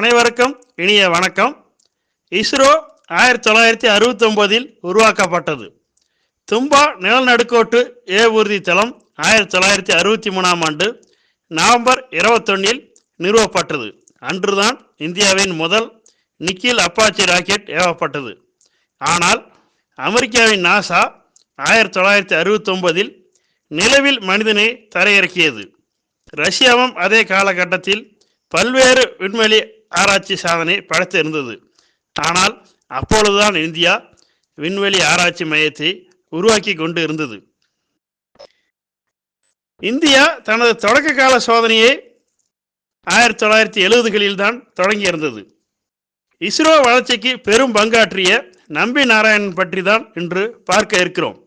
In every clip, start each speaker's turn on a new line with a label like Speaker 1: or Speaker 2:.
Speaker 1: அனைவருக்கும் இனிய வணக்கம். இஸ்ரோ ஆயிரத்தி தொள்ளாயிரத்தி அறுபத்தி ஒன்பதில் உருவாக்கப்பட்டது. தும்பா நிலநடுக்கோட்டு ஏவூர்தி தளம் ஆயிரத்தி தொள்ளாயிரத்தி அறுபத்தி மூணாம் ஆண்டு நவம்பர் இருபத்தொன்னில் நிறுவப்பட்டது. அன்றுதான் இந்தியாவின் முதல் நிக்கில் அப்பாச்சி ராக்கெட் ஏவப்பட்டது. ஆனால் அமெரிக்காவின் நாசா ஆயிரத்தி தொள்ளாயிரத்தி அறுபத்தொன்பதில் நிலவில் மனிதனை தரையிறக்கியது. ரஷ்யாவும் அதே காலகட்டத்தில் பல்வேறு விண்வெளி ஆராய்ச்சி சாதனை படைத்திருந்தது ஆனால் அப்பொழுதுதான் இந்தியா விண்வெளி ஆராய்ச்சி மையத்தை உருவாக்கி கொண்டு இருந்தது. இந்தியா தனது தொடக்க கால சோதனையை ஆயிரத்தி தொள்ளாயிரத்தி எழுபதுகளில் தான் தொடங்கியிருந்தது. இஸ்ரோ வளர்ச்சிக்கு பெரும் பங்காற்றிய நம்பி நாராயணன் பற்றி தான் இன்று பார்க்க இருக்கிறோம்.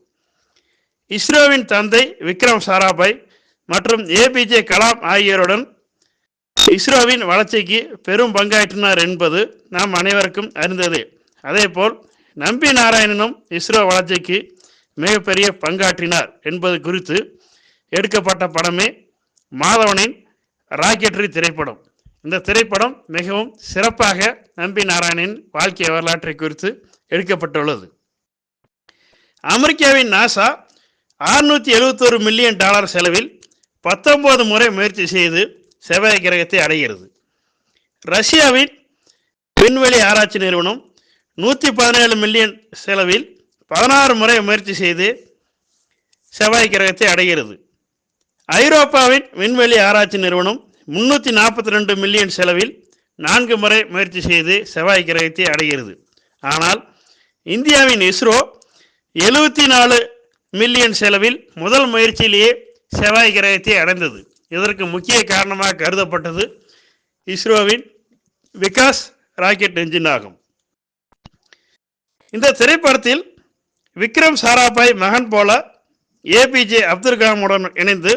Speaker 1: இஸ்ரோவின் தந்தை விக்ரம் சாராபாய் மற்றும் ஏபிஜே கலாம் ஆகியோருடன் இஸ்ரோவின் வளர்ச்சிக்கு பெரும் பங்காற்றினார் என்பது நாம் அனைவருக்கும் அறிந்ததே. அதேபோல் நம்பி நாராயணனும் இஸ்ரோ வளர்ச்சிக்கு மிகப்பெரிய பங்காற்றினார் என்பது குறித்து எடுக்கப்பட்ட படமே மாதவனின் ராக்கெட்ரி திரைப்படம். இந்த திரைப்படம் மிகவும் சிறப்பாக நம்பி நாராயணனின் வாழ்க்கை வரலாற்றை குறித்து எடுக்கப்பட்டுள்ளது. அமெரிக்காவின் நாசா அறுநூற்றி எழுபத்தோரு மில்லியன் டாலர் செலவில் பத்தொன்பது முறை முயற்சி செய்து செவ்வாய் கிரகத்தை அடைகிறது. ரஷ்யாவின் விண்வெளி ஆராய்ச்சி நிறுவனம் நூற்றி பதினேழு மில்லியன் செலவில் பதினாறு முறை முயற்சி செய்து செவ்வாய் கிரகத்தை அடைகிறது. ஐரோப்பாவின் விண்வெளி ஆராய்ச்சி நிறுவனம் முன்னூற்றி நாற்பத்தி ரெண்டு மில்லியன் செலவில் நான்கு முறை முயற்சி செய்து செவ்வாய் கிரகத்தை அடைகிறது. ஆனால் இந்தியாவின் இஸ்ரோ எழுபத்தி நாலு மில்லியன் செலவில் முதல் முயற்சியிலேயே செவ்வாய் கிரகத்தை அடைந்தது. இதற்கு முக்கிய காரணமாக கருதப்பட்டது இஸ்ரோவின் விகாஸ் ராக்கெட் என்ஜின் ஆகும். இந்த திரைப்படத்தில் விக்ரம் சாராபாய் மகன் போல ஏபிஜே அப்துல் கலாமுடன் இணைந்து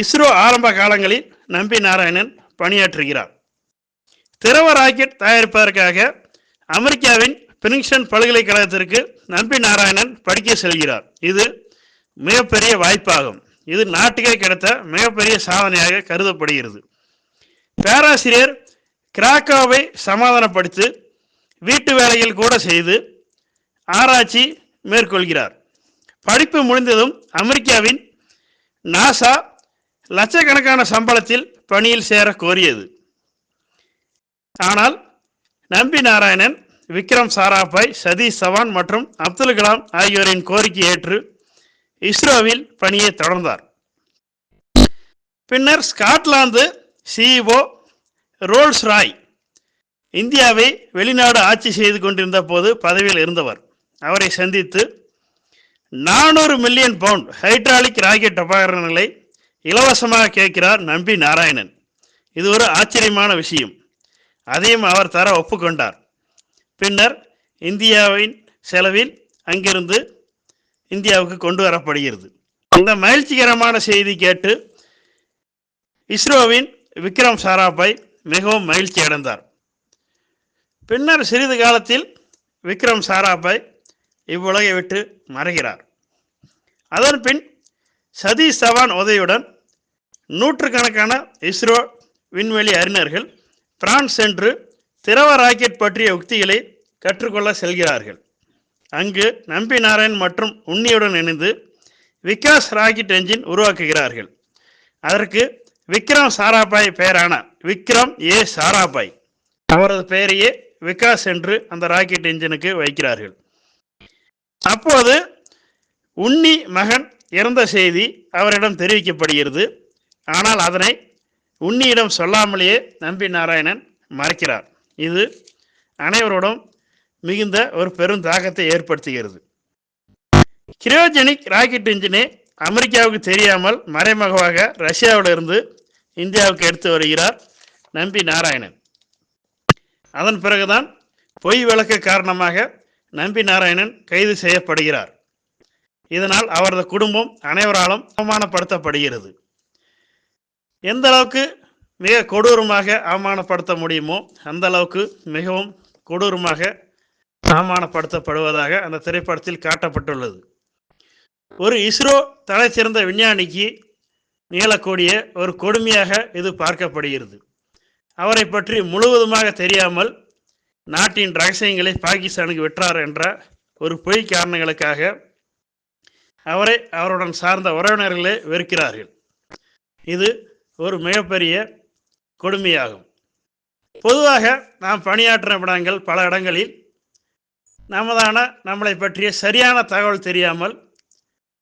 Speaker 1: இஸ்ரோ ஆரம்ப காலங்களில் நம்பி நாராயணன் பணியாற்றுகிறார். திரவ ராக்கெட் தயாரிப்பதற்காக அமெரிக்காவின் பிரிங்ஸ்டன் பல்கலைக்கழகத்திற்கு நம்பி நாராயணன் படிக்க செல்கிறார். இது மிகப்பெரிய வாய்ப்பாகும். இது நாட்டுக்கே கிடைத்த மிகப்பெரிய சாதனையாக கருதப்படுகிறது. பேராசிரியர் கிராக்காவை சமாதானப்படுத்தி வீட்டு வேலைகள் கூட செய்து ஆராய்ச்சி மேற்கொள்கிறார். படிப்பு முடிந்ததும் அமெரிக்காவின் நாசா லட்சக்கணக்கான சம்பளத்தில் பணியில் சேர கோரியது. ஆனால் நம்பி நாராயணன் விக்ரம் சாராபாய் சதீஷ் சவான் மற்றும் அப்துல் கலாம் ஆகியோரின் கோரிக்கை ஏற்று இஸ்ரோவில் பணியை தொடர்ந்தார். பின்னர் ஸ்காட்லாந்து சிஇஓ ரோல்ஸ் ராய் இந்தியாவை வெளிநாடு ஆட்சி செய்து கொண்டிருந்த போது பதவியில் இருந்தவர். அவரை சந்தித்து நானூறு மில்லியன் பவுண்ட் ஹைட்ராலிக் ராக்கெட் உபகரணங்களை இலவசமாக கேட்கிறார் நம்பி நாராயணன். இது ஒரு ஆச்சரியமான விஷயம். அதையும் அவர் தர ஒப்புக்கொண்டார். பின்னர் இந்தியாவின் செலவில் அங்கிருந்து இந்தியாவுக்கு கொண்டு வரப்படுகிறது. இந்த மகிழ்ச்சிகரமான செய்தி கேட்டு இஸ்ரோவின் விக்ரம் சாராபாய் மிகவும் மகிழ்ச்சி அடைந்தார். பின்னர் சிறிது காலத்தில் விக்ரம் சாராபாய் இவ்வுலகை விட்டு மறைகிறார். அதன் பின் சதீஷ் தவான் உதவியுடன் நூற்றுக்கணக்கான இஸ்ரோ விண்வெளி அறிஞர்கள் பிரான்ஸ் சென்று திரவ ராக்கெட் பற்றிய உக்திகளை கற்றுக்கொள்ள செல்கிறார்கள். அங்கு நம்பி நாராயண் மற்றும் உன்னியுடன் இணைந்து விகாஸ் ராக்கெட் என்ஜின் உருவாக்குகிறார்கள். அதற்கு விக்ரம் சாராபாய் பெயரான விக்ரம் ஏ சாராபாய். அவரது பெயரையே விகாஸ் என்று அந்த ராக்கெட் என்ஜினுக்கு வைக்கிறார்கள். அப்போது உன்னி மகன் இறந்த செய்தி அவரிடம் தெரிவிக்கப்படுகிறது. ஆனால் அதனை உன்னியிடம் சொல்லாமலேயே நம்பி நாராயணன் மறைக்கிறார். இது அனைவரோடும் மிகுந்த ஒரு பெரும் தாக்கத்தை ஏற்படுத்துகிறது. கிரியோஜெனிக் ராக்கெட் இன்ஜினை அமெரிக்காவுக்கு தெரியாமல் மறைமுகமாக ரஷ்யாவிலிருந்து இந்தியாவுக்கு எடுத்து வருகிறார் நம்பி நாராயணன். அதன் பிறகுதான் பொய் விளக்கு காரணமாக நம்பி நாராயணன் கைது செய்யப்படுகிறார். இதனால் அவரது குடும்பம் அனைவராலும் அவமானப்படுத்தப்படுகிறது. எந்த அளவுக்கு மிக கொடூரமாக அவமானப்படுத்த முடியுமோ அந்த அளவுக்கு மிகவும் கொடூரமாக அவமானப்படுத்தப்படுவதாக அந்த திரைப்படத்தில் காட்டப்பட்டுள்ளது. ஒரு இஸ்ரோ தலை சிறந்த விஞ்ஞானிக்கு நிகழக்கூடிய ஒரு கொடுமையாக இது பார்க்கப்படுகிறது. அவரை பற்றி முழுவதுமாக தெரியாமல் நாட்டின் ரகசியங்களை பாகிஸ்தானுக்கு விற்றார் என்ற ஒரு பொய் காரணங்களுக்காக அவரை அவருடன் சார்ந்த உறவினர்களே வெறுக்கிறார்கள். இது ஒரு மிகப்பெரிய கொடுமையாகும். பொதுவாக நாம் பணியாற்றும் இடங்கள் பல இடங்களில் நமதான நம்மளை பற்றிய சரியான தகவல் தெரியாமல்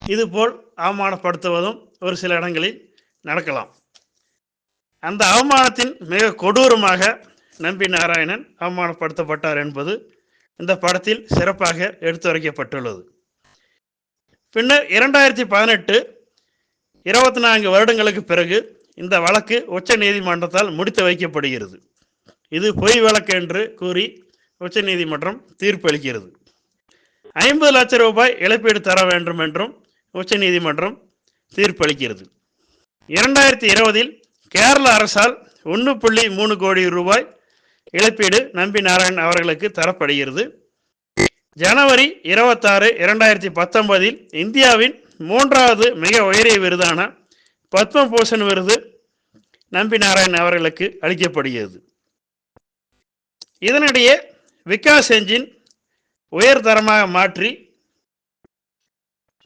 Speaker 1: இதுபோல் அவமானப்படுத்துவதும் ஒரு சில இடங்களில் நடக்கலாம். அந்த அவமானத்தின் மிக கொடூரமாக நம்பி நாராயணன் அவமானப்படுத்தப்பட்டார் என்பது இந்த படத்தில் சிறப்பாக எடுத்துரைக்கப்பட்டுள்ளது. பின்னர் இரண்டாயிரத்தி பதினெட்டு இருபத்தி நான்கு வருடங்களுக்கு பிறகு இந்த வழக்கு உச்ச நீதிமன்றத்தால் முடித்து வைக்கப்படுகிறது. இது பொய் வழக்கு என்று கூறி உச்ச நீதிமன்றம் தீர்ப்பளிக்கிறது ஐம்பது லட்சம் ரூபாய் இழப்பீடு தர வேண்டும் என்றும் உச்ச நீதிமன்றம் தீர்ப்பளிக்கிறது இரண்டாயிரத்தி இருபதில் கேரள அரசால் ஒன்று புள்ளி மூணு கோடி ரூபாய் இழப்பீடு நம்பி நாராயண் அவர்களுக்கு தரப்படுகிறது. ஜனவரி இருபத்தாறு இரண்டாயிரத்தி பத்தொன்பதில் இந்தியாவின் மூன்றாவது மிக உயரிய விருதான பத்மபூஷன் விருது நம்பி நாராயண் அவர்களுக்கு அளிக்கப்படுகிறது. இதனிடையே விகாஸ் என்ஜின் உயர்தரமாக மாற்றி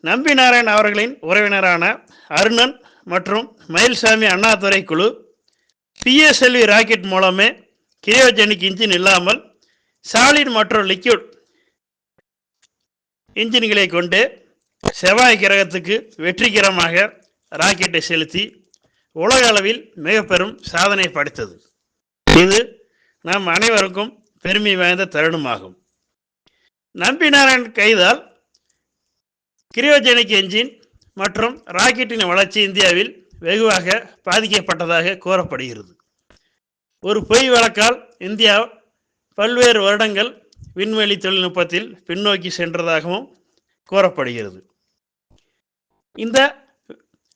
Speaker 1: நம்பி நாராயண் அவர்களின் உறவினரான அருணன் மற்றும் மயில்சாமி அண்ணாதுரை குழு பிஎஸ்எல்வி ராக்கெட் மூலமே கிரியோஜெனிக் இன்ஜின் இல்லாமல் சாலிட் மற்றும் லிக்யூட் இன்ஜின்களை கொண்டு செவ்வாய் கிரகத்துக்கு வெற்றிகரமாக ராக்கெட்டை செலுத்தி உலக அளவில் மிக பெரும் சாதனை படைத்தது. இது நம் அனைவருக்கும் பெருமை வாய்ந்த தருணமாகும். நம்பி நாராயண் கைதால் கிரியோஜெனிக் என்ஜின் மற்றும் ராக்கெட்டின் வளர்ச்சி இந்தியாவில் வெகுவாக பாதிக்கப்பட்டதாக கூறப்படுகிறது. ஒரு பொய் வழக்கால் இந்தியா பல்வேறு வருடங்கள் விண்வெளி தொழில்நுட்பத்தில் பின்னோக்கி சென்றதாகவும் கூறப்படுகிறது. இந்த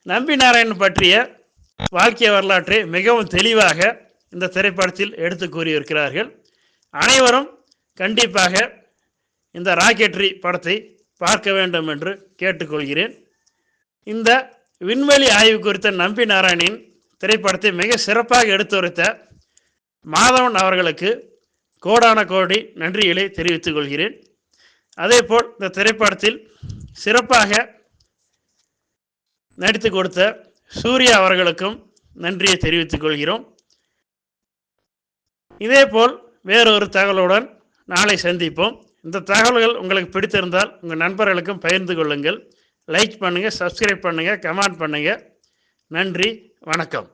Speaker 1: நம்பி நாராயணன் பற்றிய வாழ்க்கை வரலாற்றை மிகவும் தெளிவாக இந்த திரைப்படத்தில் எடுத்து கூறியிருக்கிறார்கள். அனைவரும் கண்டிப்பாக இந்த ராக்கெட்ரி படத்தை பார்க்க வேண்டும் என்று கேட்டுக்கொள்கிறேன். இந்த விண்வெளி ஆய்வு குறித்த நம்பி நாராயணின் திரைப்படத்தை மிக சிறப்பாக எடுத்துரைத்த மாதவன் அவர்களுக்கு கோடான கோடி நன்றிகளை தெரிவித்துக் கொள்கிறேன். அதேபோல் இந்த திரைப்படத்தில் சிறப்பாக நடித்து கொடுத்த சூர்யா அவர்களுக்கும் நன்றியை தெரிவித்துக் கொள்கிறோம். இதேபோல் வேறொரு தகவலுடன் நாளை சந்திப்போம். இந்த தகவல்கள் உங்களுக்கு பிடித்திருந்தால் உங்கள் நண்பர்களுக்கும் பகிர்ந்து கொள்ளுங்கள். லைக் பண்ணுங்கள் சப்ஸ்கிரைப் பண்ணுங்கள் கமெண்ட் பண்ணுங்கள் நன்றி வணக்கம்.